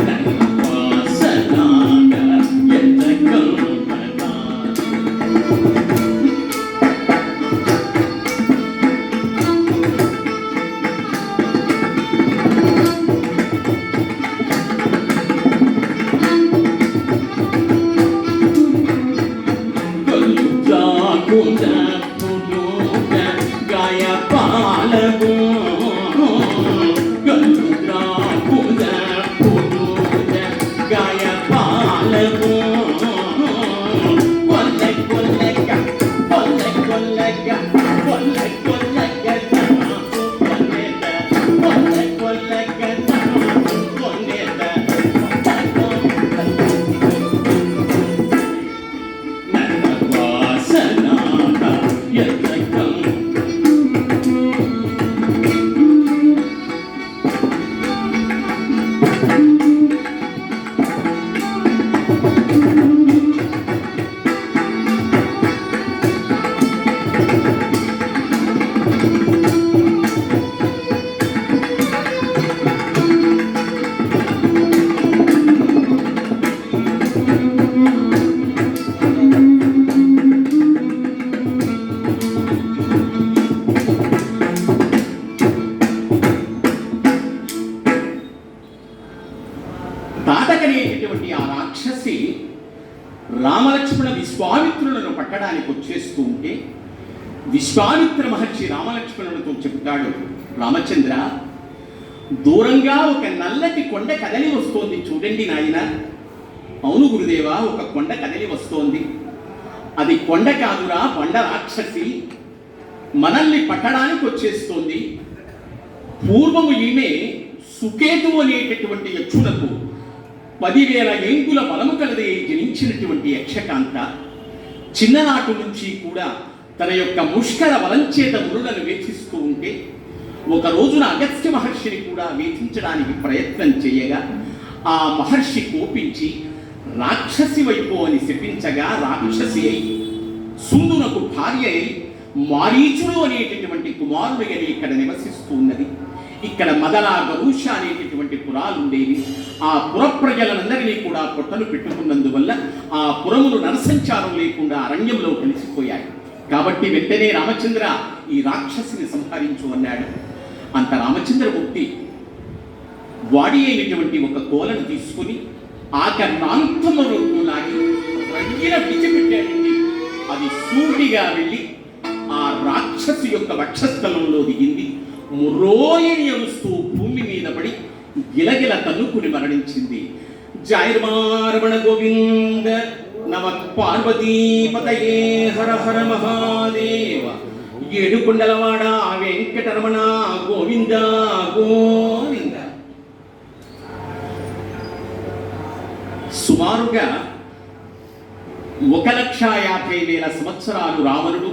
Thank you. Ramachandra దూరంగా ఒక నల్లటి కొండ కదలి వస్తోంది చూడండి నాయన. అవును గురుదేవా ఒక కొండ కదలి వస్తోంది. అది కొండ కాదురా కొండ రాక్షసి. మనల్ని పట్టడానికి వచ్చేస్తోంది. పూర్వము ఈమె సుకేతు అనేటటువంటి యక్షులకు పదివేల ఏంకుల బలము కలదే జనించినటువంటి యక్షకాంత. చిన్ననాటి నుంచి కూడా తన యొక్క ముష్కర వలంచేత మురులను వేధిస్తూ ఉంటే ఒక రోజున అగస్త్య మహర్షిని కూడా వేధించడానికి ప్రయత్నం చేయగా ఆ మహర్షి కోపించి రాక్షసి వైపు అని శపించగా రాక్షసి అయి సుందునకు భార్య అయి మారీచుడు అనేటటువంటి కుమారుడు అని ఇక్కడ నివసిస్తూ ఉన్నది. ఇక్కడ మదల గరుష అనేటటువంటి పురాలు ఉండేవి. ఆ పుర ప్రజలందరినీ కూడా పొట్టలు పెట్టుకున్నందువల్ల ఆ పురములు నరసంచారం లేకుండా అరణ్యంలో కలిసిపోయాయి. కాబట్టి వెంటనే రామచంద్ర ఈ రాక్షసిని సంహరించు అన్నాడు. అంత రామచంద్రమూర్తి వాడి అయినటువంటి ఒక కోలను తీసుకుని ఆ కర్ణాంతములకు లాగి రయ్యన విడిచిపెట్టాడండి అది సూటిగా వెళ్ళి ఆ రాక్షసు యొక్క వక్షస్థలంలో దిగింది. మురోయని అనుస్తూ భూమి మీద పడి గిలగిల తన్నుకుని మరణించింది. జాయర్మారమణ గోవింద నమ పార్వతీపతయే హర హర మహాదేవ. ఏడుకొండలవాడ వెంకటరమణ గోవింద గోవింద. సుమారుగా ఒక లక్ష యాభై వేల సంవత్సరాలు రావణుడు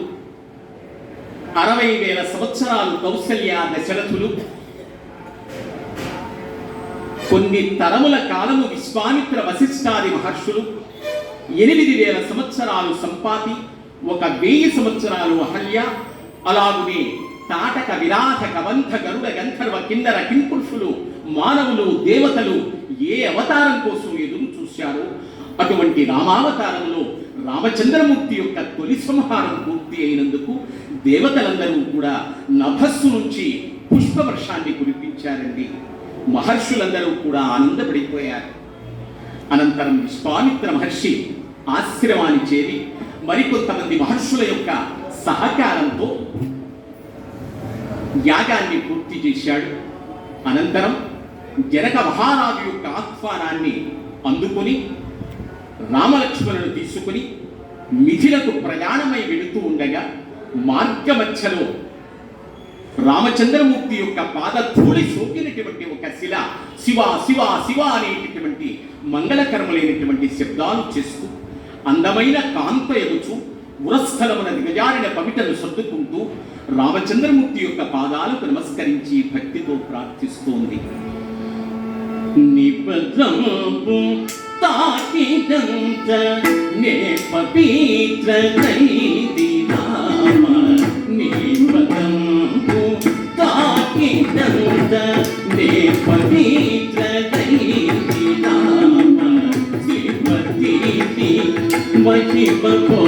అరవై వేల సంవత్సరాలు కౌశల్య దశరథులు కొన్ని తరముల కాలము విశ్వామిత్ర వశిష్ఠాది మహర్షులు ఎనిమిది వేల సంవత్సరాలు సంపాతి ఒక వెయ్యి సంవత్సరాలు అహల్య అలాగునే తాటక విరాధ కవంథ గరుడ గంధర్వ కిందర కింపురుషులు మానవులు దేవతలు ఏ అవతారం కోసం ఎదురు చూశారో అటువంటి రామావతారంలో రామచంద్రమూర్తి యొక్క తొలి సంహారం పూర్తి అయినందుకు దేవతలందరూ కూడా నభస్సు నుంచి పుష్పవర్షాన్ని కురిపించారండి. మహర్షులందరూ కూడా ఆనందపడిపోయారు. అనంతరం విశ్వామిత్ర మహర్షి ఆశ్రమాన్ని చేరి మరికొంతమంది మహర్షుల యొక్క సహకారంతో యాగాన్ని పూర్తి చేశాడు. అనంతరం జనక మహారాజు యొక్క ఆహ్వానాన్ని అందుకొని రామలక్ష్మణులు తీసుకుని మిథిలకు ప్రయాణమై వెళుతూ ఉండగా మార్గమధ్యలో రామచంద్రమూర్తి యొక్క పాద ధూళి సోకినటువంటి ఒక శిల శివ శివ శివ అనేటటువంటి మంగళకరములైనటువంటి శబ్దాలు చేస్తూ అందమైన కాంత ఎగుచు ఉరస్థలమున దిగజారిన పవిటను సర్దుకుంటూ రామచంద్రమూర్తి యొక్క పాదాలకు నమస్కరించి భక్తితో ప్రార్థిస్తోంది Thank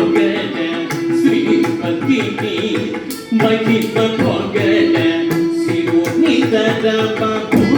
you. నే శ్రీపతిని మహిమ పొగడ శివుని దరప పూల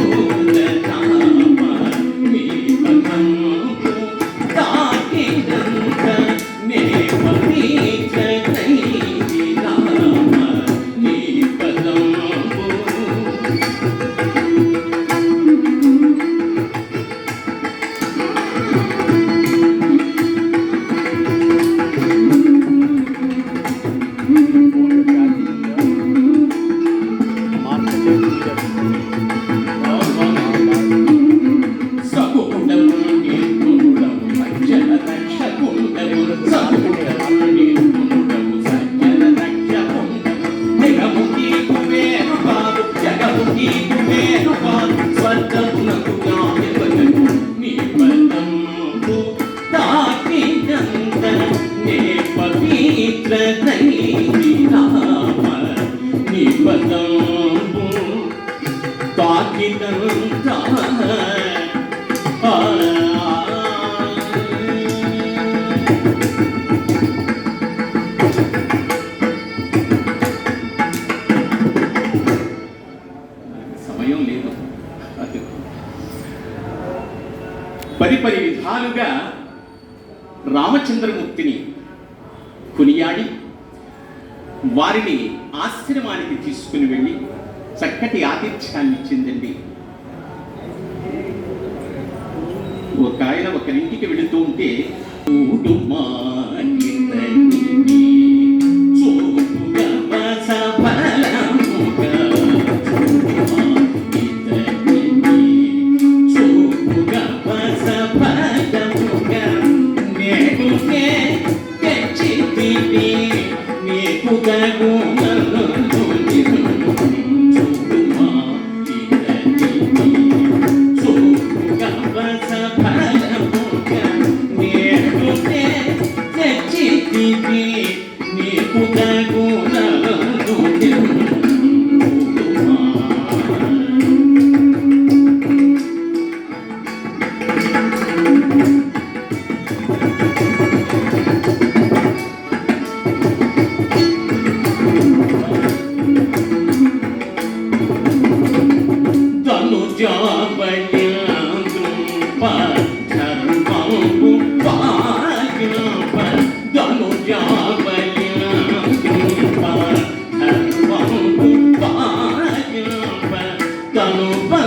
సమయం లేదు. పది పది విధాలుగా రామచంద్రమూర్తిని కొనియాడి వారిని ఆశ్రమానికి తీసుకుని వెళ్ళి చక్కటి ఆతిథ్యాన్ని ఇచ్చిందండి. ఒక ఆయన ఒకరింటికి వెళుతూ ఉంటే "చూడు మా ఇతనిని,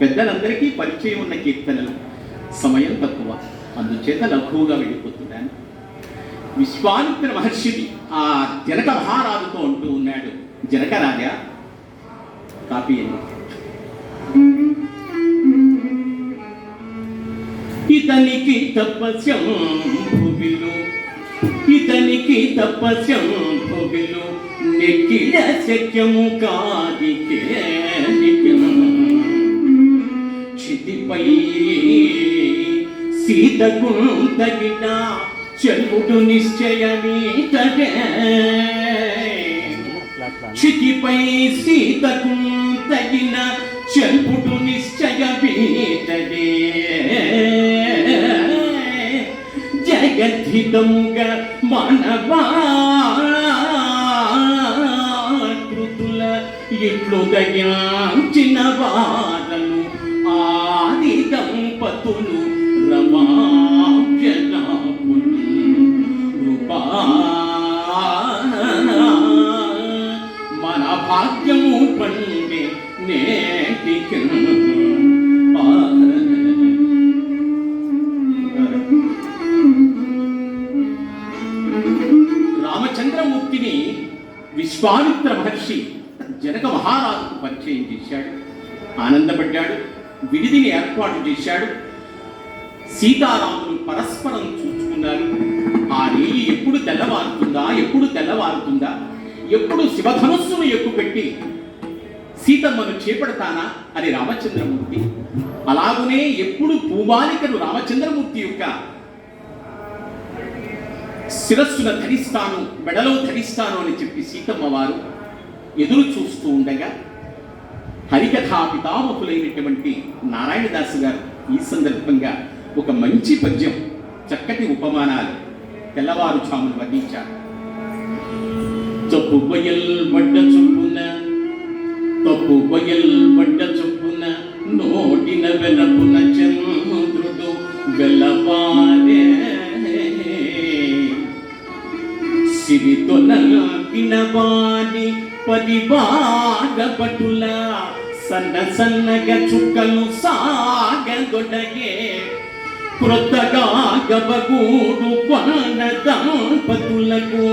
పెద్దలందరికీ పరిచయం ఉన్న కీర్తనలు సమయం తక్కువ. అందుచేత లఘువుగా వెళ్ళిపోతున్నాను. విశ్వామిత్ర మహర్షిని ఆ జనక మహారాజుతో అంటూ ఉన్నాడు. జనక రాజా కాపీ అని ఇతనికి తపస్యం భూమిలో ఇతనికి తపస్యం భూమిలో నెక్కిడ శక్యము కాదికే. క్షితిపై సీతకు తగిన చెల్లుడు నిశ్చయమీతడే క్షితిపై సీతకు తగిన చెల్పుడు నిశ్చయమీతడే జగద్ధితముగా మనవా కృతుల ఇట్లు దయాంచిన మన భాగ్యము పండే నేటికి రామచంద్రమూర్తిని విశ్వామిత్ర మహర్షి జనక మహారాజుకు పరిచయం చేశాడు. ఆనందపడ్డాడు. విడిదిని ఏర్పాటు చేశాడు. సీతారాములు పరస్పరం చూచుకున్నారు. ఆ రీతి ఎప్పుడు తెల్లవారుతుందా? ఎప్పుడు తెల్లవారుతుందా? ఎప్పుడు శివధనుస్సును ఎక్కుపెట్టి సీతమ్మను చేపడతానా? అని రామచంద్రమూర్తి. అలాగునే ఎప్పుడు పూబాలికను రామచంద్రమూర్తి యొక్క శిరస్సున ధరిస్తాను మెడలో ధరిస్తాను అని చెప్పి సీతమ్మ వారు ఎదురు చూస్తూ ఉండగా హరికథా పితామహులైనటువంటి నారాయణదాసు గారు ఈ సందర్భంగా ఒక మంచి పద్యం చక్కటి ఉపమానాలు తెల్లవారుఛామును వర్ణించారు తప్పు బయల్ పడ్డ చొప్పున తప్పు బయల్ పడ్డ చొప్పున నోటిన వెనపున చంద్రుడు వెల్లవారే సిరితో నల్గిన వాణి పది బాగపటుల సన్న సన్నగా చుక్కలు సాగదొడగే క్రొత్తగా గబగూడు కొన దంపతులకు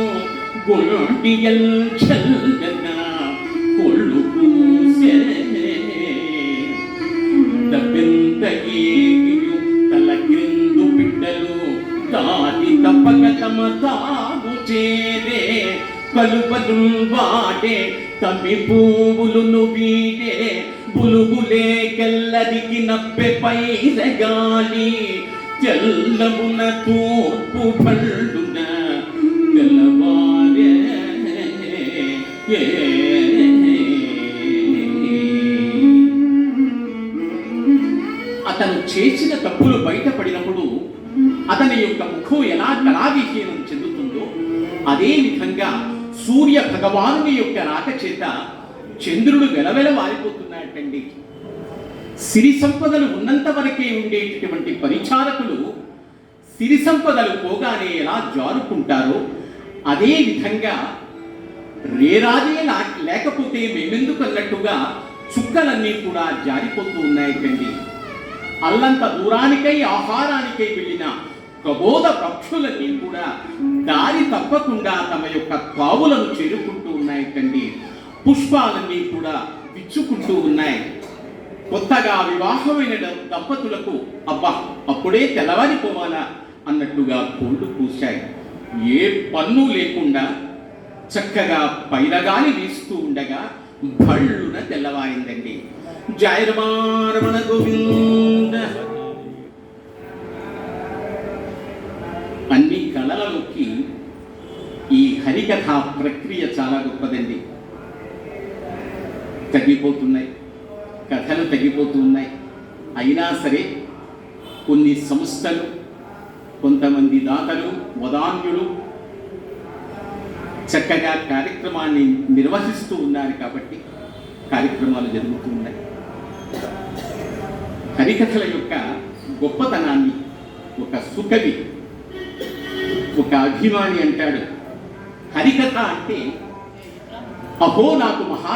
గుండియల్ చల్లన కొళ్ళు పూసే తప్పింత తల క్రిందు బిడ్డలు దాని తప్పక తమ తాము చేరే కలుపలు వాడే తమి పువ్వులను వీడే బులుగులే కెల్లరికి నప్పె పైన గాలి చెల్లమున తూర్పు పళ్ళున తెల్లవారే. ఏ. అతను చేసిన తప్పులు బయటపడినప్పుడు అతని యొక్క ముఖం ఎలా కళావిహీనం చెందుతుందో అదే విధంగా సూర్య భగవానుని యొక్క రాక చేత చంద్రుడు వెలవెల వారిపోతున్నాడండి సిరి సంపదలు ఉన్నంత వరకే ఉండేటటువంటి పరిచారకులు సిరి సంపదలు పోగానే ఎలా జారుకుంటారో అదే విధంగా రేరాజే లేకపోతే మేమెందుకు అన్నట్టుగా చుక్కలన్నీ కూడా జారిపోతూ ఉన్నాయటండి అల్లంత దూరానికై ఆహారానికై వెళ్ళిన కబోధ పక్షులన్నీ కూడా దారి తప్పకుండా తమ యొక్క కావులను చేరుకుంటూ ఉన్నాయటండి పుష్పాలన్నీ కూడా విచ్చుకుంటూ ఉన్నాయి. కొత్తగా వివాహమైన దంపతులకు అబ్బా అప్పుడే తెల్లవారిపోవాలా అన్నట్టుగా కోళ్ళు కూశాయి ఏ పన్ను లేకుండా చక్కగా పైరగాలి వీస్తూ ఉండగా భళ్ళున తెల్లవారిందండి. జాయరమారమణ గోవింద. అన్ని కళలలోకి ఈ హరికథ ప్రక్రియ చాలా గొప్పదండి. తగ్గిపోతున్నాయి. కథలు తగ్గిపోతూ ఉన్నాయి అయినా సరే కొన్ని సంస్థలు కొంతమంది దాతలు వదాన్యులు చక్కగా కార్యక్రమాన్ని నిర్వహిస్తూ ఉన్నారు కాబట్టి కార్యక్రమాలు జరుగుతూ ఉన్నాయి. హరికథల యొక్క గొప్పతనాన్ని ఒక సుకవి ఒక అభిమాని అంటాడు. హరికథ అంటే అహో నాకు మహా